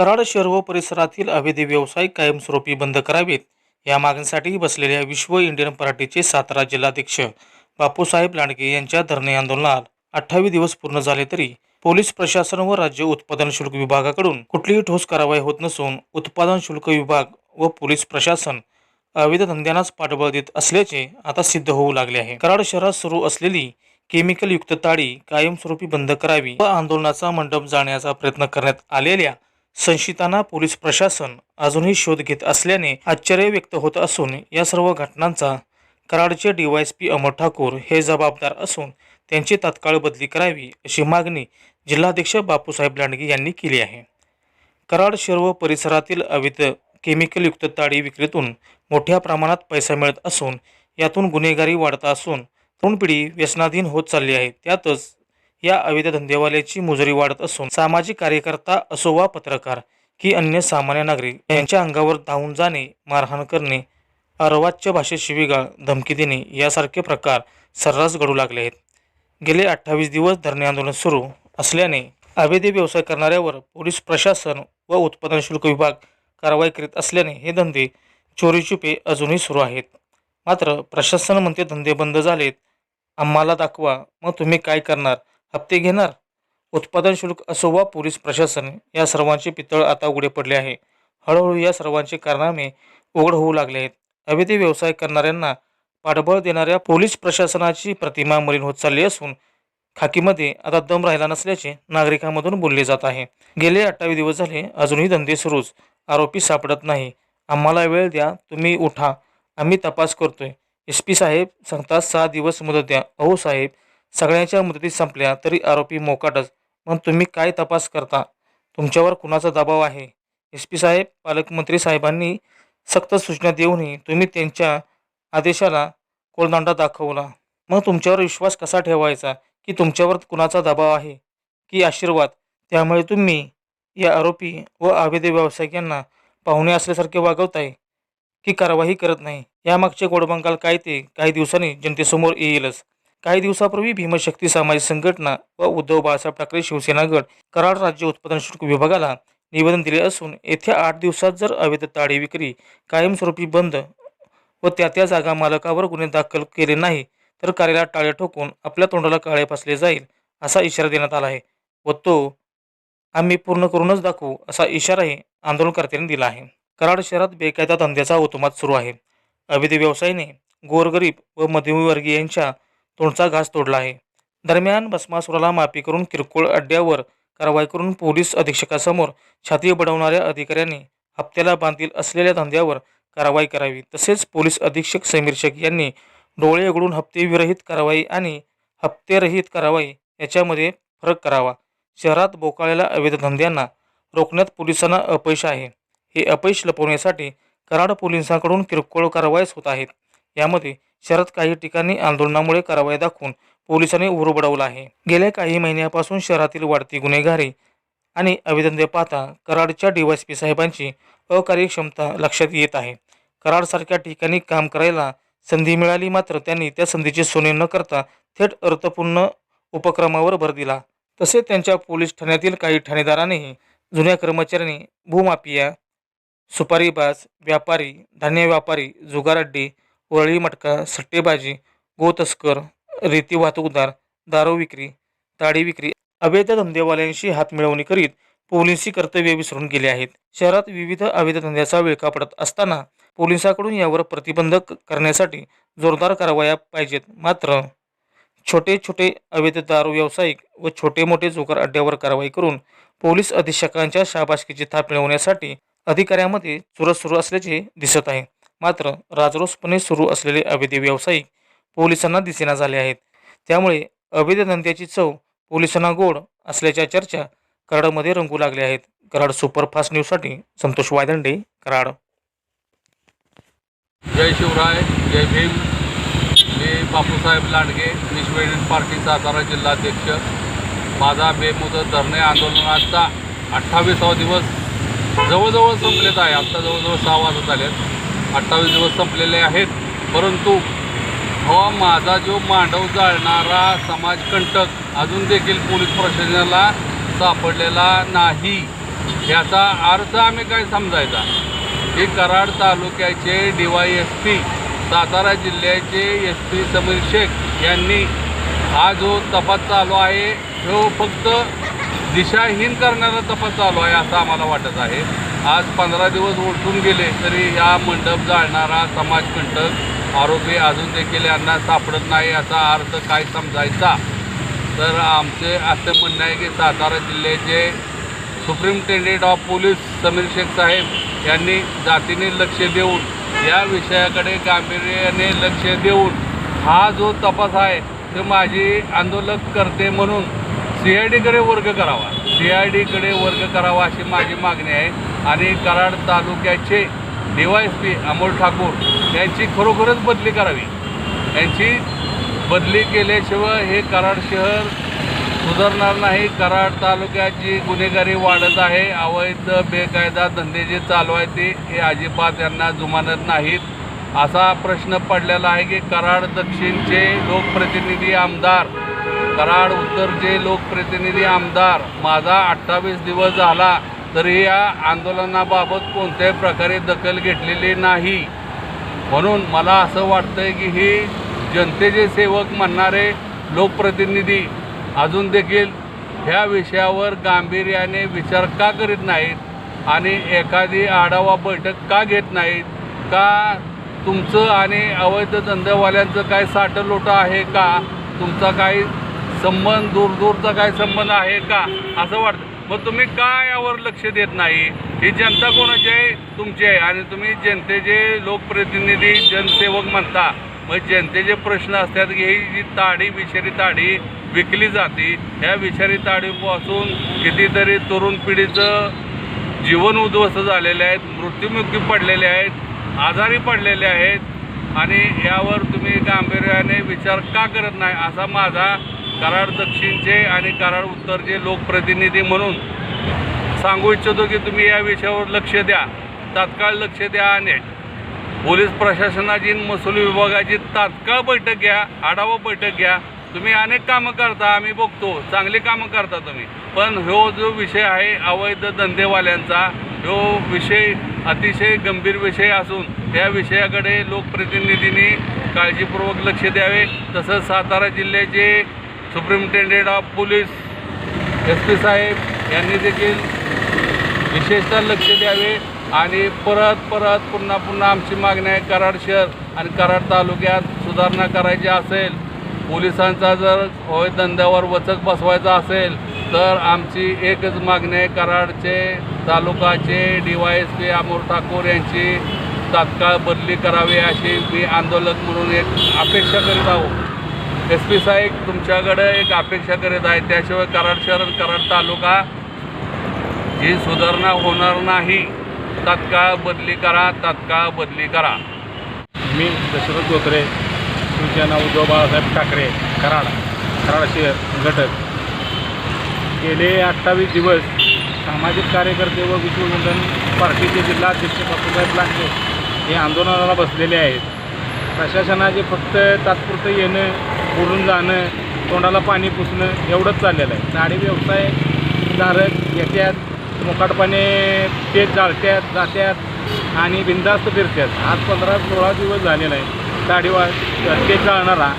कराड शहर व परिसरातील अवैध व्यवसाय कायमस्वरूपी बंद करावेत. या मागणीसाठी बसलेल्या विश्व इंडियन पार्टीचे सातारा जिल्हाध्यक्ष बापूसाहेब लांडगे यांच्या धरणे आंदोलनात अठ्ठावीस दिवस पूर्ण झाले तरी पोलीस प्रशासन व राज्य उत्पादन शुल्क विभागाकडून कुठलीही ठोस कारवाई होत नसून उत्पादन शुल्क विभाग व पोलीस प्रशासन अवैध धंद्यांनाच पाठबळ देत असल्याचे आता सिद्ध होऊ लागले आहे. कराड शहरात सुरू असलेली केमिकल युक्त ताडी कायमस्वरूपी बंद करावी व आंदोलनाचा मंडप जाण्याचा प्रयत्न करण्यात आलेल्या संशितांना पोलीस प्रशासन अजूनही शोध घेत असल्याने आश्चर्य व्यक्त होत असून या सर्व घटनांचा कराडचे डीवायएसपी अमर ठाकूर हे जबाबदार असून त्यांची तात्काळ बदली करावी अशी मागणी जिल्हाध्यक्ष बापूसाहेब लांडगे यांनी केली आहे. कराड शहर व परिसरातील अवैध केमिकलयुक्त ताडी विक्रीतून मोठ्या प्रमाणात पैसा मिळत असून यातून गुन्हेगारी वाढत असून तरुण पिढी व्यसनाधीन होत चालली आहे. त्यातच या अवैध धंदेवाल्याची मुजरी वाढत असून सामाजिक कार्यकर्ता असो वा पत्रकार की अन्य सामान्य नागरिक यांच्या अंगावर धावून जाणे मारहाण करणे अर्वाच्य भाषेत शिवीगाळ धमकी देणे यासारखे प्रकार सर्रास घडू लागले आहेत. गेले अठ्ठावीस दिवस धरणे आंदोलन सुरू असल्याने अवैध व्यवसाय करणाऱ्यावर पोलीस प्रशासन व उत्पादन शुल्क विभाग कारवाई करीत असल्याने हे धंदे चोरीचुपे अजूनही सुरू आहेत. मात्र प्रशासन म्हणते धंदे बंद झालेत आम्हाला दाखवा मग तुम्ही काय करणार? हप्ते घेणार. उत्पादन शुल्क असो वा पोलीस प्रशासन या सर्वांचे पितळ आता उघडे पडले आहे. हळूहळू या सर्वांचे कारनामे उघड होऊ लागले आहेत. अवैध व्यवसाय करणाऱ्यांना पाठबळ देणाऱ्या पोलीस प्रशासनाची प्रतिमा मलिन होत चालली असून खाकीमध्ये आता दम राहिला नसल्याचे नागरिकांमधून बोलले जात आहे. गेले अठ्ठावीस दिवस झाले अजूनही धंदे सुरूच. आरोपी सापडत नाही. आम्हाला वेळ द्या तुम्ही उठा. आम्ही तपास करतोय. एस पी साहेब सांगतात सहा दिवस मुदत द्या. अहो साहेब सगळ्यांच्या मुदती संपल्या तरी आरोपी मोकाटच. मग तुम्ही काय तपास करता? तुमच्यावर कुणाचा दबाव आहे? एस पी साहेब पालकमंत्री साहेबांनी सक्त सूचना देऊनही तुम्ही त्यांच्या आदेशाला कोळदांडा दाखवला. मग तुमच्यावर विश्वास कसा ठेवायचा की तुमच्यावर कुणाचा दबाव आहे? की आशीर्वाद? त्यामुळे तुम्ही या आरोपी व अवैध व्यावसायिकांना पाहुणे असल्यासारखे वागवताय की कारवाई करत नाही? यामागचे गोडबंगाल काय ते काही दिवसांनी जनतेसमोर येईलच. काही दिवसापूर्वी भीमशक्ती सामाजिक संघटना व उद्धव बाळासाहेब ठाकरे शिवसेना गट कराड राज्य उत्पादन शुल्क विभागाला निवेदन दिले असून येत्या आठ दिवसात जर अवैध ताडी विक्री कायमस्वरूपी बंद व त्या त्या जागा मालकावर गुन्हे दाखल केले नाही तर कार्याला टाळे ठोकून आपल्या तोंडाला काळे फासले जाईल असा इशारा देण्यात आला आहे. व तो आम्ही पूर्ण करूनच दाखवू असा इशाराही आंदोलनकर्त्यांनी दिला आहे. कराड शहरात बेकायदा धंद्याचा उतमात सुरू आहे. अवैध व्यवसायाने गोरगरीब व मध्यमवर्गीयांच्या तोंडचा घास तोडला आहे. दरम्यान भस्मासुराला माफी करून किरकोळ अड्ड्यावर कारवाई करून पोलीस अधीक्षकासमोर छाती बडवणाऱ्या अधिकाऱ्यांनी हप्त्याला बांधील असलेल्या धंद्यावर कारवाई करावी. तसेच पोलीस अधीक्षक समीर शेख यांनी डोळे उघडून हप्तेविरहित कारवाई आणि हप्तेरहित कारवाई याच्यामध्ये फरक करावा. शहरात बोकाळलेल्या अवैध धंद्यांना रोखण्यात पोलिसांना अपयश आहे. हे अपयश लपवण्यासाठी कराड पोलिसांकडून किरकोळ कारवाईच होत आहेत. यामध्ये शहरात काही ठिकाणी आंदोलनामुळे कारवाई दाखवून पोलिसांनी उरबडवला आहे. गेल्या काही महिन्यापासून शहरातील वाढती गुन्हेगारी आणि अवैधंदे पाहता कराडच्या डीवायसपी साहेबांची अकार्यक्षमता लक्षात येत आहे. कराडसारख्या ठिकाणी काम करायला संधी मिळाली मात्र त्यांनी त्या संधीचे सोने न करता थेट अर्थपूर्ण उपक्रमावर भर दिला. तसे त्यांच्या पोलीस ठाण्यातील काही ठाणेदारांनीही जुन्या कर्मचाऱ्यांनी भूमाफिया सुपारीबाज व्यापारी धान्य व्यापारी जुगारअड्डी वरळी मटका सट्टेबाजी गोतस्कर रेती वाहतूकदार दारू विक्री ताडी विक्री अवैध धंदेवाल्यांशी हात मिळवणी करीत पोलिसी कर्तव्य विसरून गेले आहेत. शहरात विविध अवैध धंद्याचा विळखा पडत असताना पोलिसांकडून यावर प्रतिबंध करण्यासाठी जोरदार कारवाया पाहिजेत. मात्र छोटे छोटे अवैध दारू व्यावसायिक व छोटे मोठे जोकर अड्ड्यावर कारवाई करून पोलीस अधीक्षकांच्या शाबासकीची थाप मिळवण्यासाठी अधिकाऱ्यांमध्ये चुरस सुरू असल्याचे दिसत आहे. मात्र राजरोसपणे सुरू असलेले अवैध व्यावसायिक पोलिसांना दिसेना झाले आहेत. त्यामुळे अवैध धंद्याची चव पोलिसांना गोड असल्याच्या चर्चा कराडमध्ये रंगू लागल्या आहेत. कराड सुपरफास्ट न्यूजसाठी संतोष वायदंडे कराड. जय शिवराय जय भीम. मी बापूसाहेब लांडगे विश्व पार्टी सातारा जिल्हाध्यक्ष. माझा बेमुदत धरणे आंदोलनाचा अठ्ठावीसावा दिवस जवळजवळ संपलेत आहे. आत्ता जवळजवळ सहा वाजत आहेत अठ्ठावीस दिवस संपलेले आहेत. परंतु हवा माझा जो मांडव जाळणारा समाजकंटक अजून देखील पोलीस प्रशासनाला सापडलेला नाही. याचा अर्थ आम्ही काय समजायचा? की कराड तालुक्याचे D Y S P Satara जिल्ह्याचे एस पी समीर शेख यांनी हा जो तपास चालू आहे तो फक्त दिशाहीन करणारा तपास चालू आहे असं आम्हाला वाटत आहे. आज पंधरा दिवस ओळखून गेले तरी या मंडप जाळणारा समाजकंटक आरोपी अजून देखील यांना सापडत नाही याचा अर्थ काय समजायचा? तर आमचे असं म्हणणं आहे की सातारा जिल्ह्याचे superintendent of police Sameer Shaikh साहेब यांनी जातीने लक्ष देऊन या विषयाकडे गांभीर्याने लक्ष देऊन हा जो तपास आहे तो माझी आंदोलक करते म्हणून सी आय डीकडे वर्ग करावा. सी आय डीकडे वर्ग करावा अशी माझी मागणी आहे. आणि कराड तालुक्याचे D Y S P Amol Thakur यांची खरोखरच बदली करावी. यांची बदली केल्याशिवाय हे कराड शहर सुधारणार नाही. कराड तालुक्याची गुन्हेगारी वाढत आहे. अवैध बेकायदा धंदे जे चालू आहेत ते हे अजिबात यांना जुमानत नाहीत. असा प्रश्न पडलेला आहे की कराड दक्षिणचे लोकप्रतिनिधी आमदार कराड उत्तरचे लोकप्रतिनिधी आमदार माझा अठ्ठावीस दिवस झाला तरी या आंदोलनाबाबत कोणत्याही प्रकारे दखल घेतलेली नाही. म्हणून मला असं वाटतंय की ही जनतेचे सेवक म्हणणारे लोकप्रतिनिधी अजून देखील ह्या विषयावर गांभीर्याने विचार का करीत नाहीत आणि एखादी आढावा बैठक का घेत नाहीत? का तुमचं आणि अवैध धंदेवाल्यांचं काय साठं लोटं आहे का? तुमचा काही संबंध दूरदूरचा काय संबंध आहे का? असं वाटतं. मग तुम्ही का यावर लक्ष देत नाही? ही जनता कोणाची आहे? तुमची आहे. आणि तुम्ही जनतेचे लोकप्रतिनिधी जनसेवक म्हणता. मग जनतेचे प्रश्न असतात की ही जी ताडी विषारी ताडी विकली जाते ह्या विषारी ताडीपासून कितीतरी तरुण पिढीचं जीवन उद्ध्वस्त झालेले आहेत मृत्युमुखी पडलेले आहेत आजारी पडलेले आहेत. आणि यावर तुम्ही गांभीर्याने विचार का करत नाही? असा माझा कराड दक्षिणचे आणि कराड उत्तरचे लोकप्रतिनिधी म्हणून सांगू इच्छितो की तुम्ही या विषयावर लक्ष द्या. तात्काळ लक्ष द्या आणि पोलीस प्रशासनाची महसूल विभागाची तात्काळ बैठक घ्या आढावा बैठक घ्या. तुम्ही अनेक कामं करता आम्ही बघतो. चांगली कामं करता तुम्ही. पण ह्यो जो विषय आहे अवैध धंदेवाल्यांचा ह्यो विषय अतिशय गंभीर विषय असून या विषयाकडे लोकप्रतिनिधींनी काळजीपूर्वक लक्ष द्यावे. तसंच सातारा जिल्ह्याचे superintendent of police S P साहेब यांनी देखील विशेषतः लक्ष द्यावे आणि परत परत पुन्हा पुन्हा आमची मागणी आहे कराड शहर आणि कराड तालुक्यात सुधारणा करायची असेल पोलिसांचा जर होय धंद्यावर वचक बसवायचा असेल तर आमची एकच मागणी आहे कराडचे तालुकाचे D Y S P Amol Thakur यांची तात्काळ बदली करावी अशी मी आंदोलक म्हणून एक अपेक्षा करीत आहोत. एस पी साहेब तुमच्याकडे एक अपेक्षा करीत आहे त्याशिवाय कराड शहर आणि कराड तालुका ही सुधारणा होणार नाही. तात्काळ बदली करा तात्काळ बदली करा. मी दशरथ गोत्रे शिवसेना उद्धव बाळासाहेब ठाकरे कराड कराड शहर घटक. गेले अठ्ठावीस दिवस सामाजिक कार्यकर्ते व विश्वविंधन पार्टीचे जिल्हाध्यक्ष बापूसाहेब लांडे हे आंदोलनाला बसलेले आहेत. प्रशासनाचे फक्त तात्पुरतं येणं बोलून जाणं तोंडाला पाणी पुसणं एवढंच चाललेलं आहे. साडी व्यवसाय धारक येत्यात मोकाटपणे तेच जाळत्यात जात्यात आणि बिंदास्त फिरतात आज पंधरा सोळा दिवस झालेला आहे. साडीवा ते जाळणारा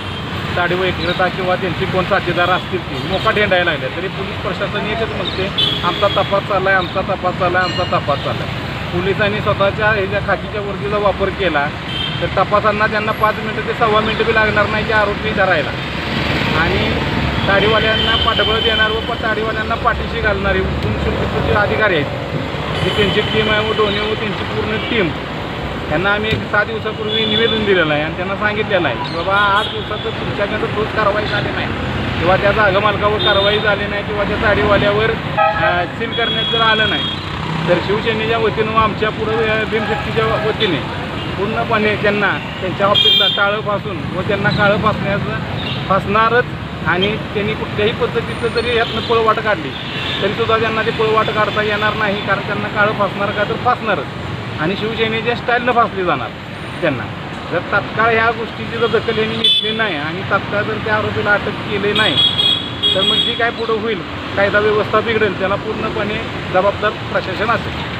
दाढी विक्रेता किंवा त्यांची कोण साथीदार असतील ती मोकाट हिंडायला लागल्या तरी पोलीस प्रशासन एकच म्हणते आमचा तपास चालला आहे आमचा तपास चालला आहे आमचा तपास चालला आहे पोलिसांनी स्वतःच्या ह्याच्या खाकीच्या वर्दीचा वापर केला. तर तपासांना त्यांना पाच मिनटं ते सव्वा मिनटं बी लागणार नाही की आरोपी धरायला. आणि ताडीवाल्यांना पाठबळ देणार व ताडीवाल्यांना पाठीशी घालणारे उत्तम अधिकारी आहेत. जी त्यांची टीम आहे व दोन्ही व त्यांची पूर्ण टीम त्यांना आम्ही एक सहा दिवसापूर्वी निवेदन दिलेलं आहे आणि त्यांना सांगितलेलं आहे की बाबा आठ दिवसाचं जर तुमच्याकडं ठोस कारवाई झाली नाही. किंवा त्या जागा मालकावर कारवाई झाली नाही किंवा त्या साडीवाल्यावर सील करण्यात जर आलं नाही तर शिवसेनेच्या वतीनं व आमच्या पुढं भीमशक्तीच्या वतीने पूर्णपणे त्यांना त्यांच्या ऑफिसला टाळं फासून व त्यांना काळं फासण्याचं फासणारच आणि त्यांनी कुठल्याही पद्धतीचं जरी यातनं पळवाट काढली तरीसुद्धा त्यांना ते पळवाट काढता येणार नाही कारण त्यांना काळं फासणार का तर फासणारच. आणि शिवसेनेच्या स्टाईलनं फासली जाणार त्यांना जर तात्काळ ह्या गोष्टीची जर दखल यांनी घेतली नाही आणि तात्काळ जर त्या आरोपीला अटक केली नाही तर मग जी काय पुढं होईल कायदा व्यवस्था बिघडेल त्याला पूर्णपणे जबाबदार प्रशासन असेल.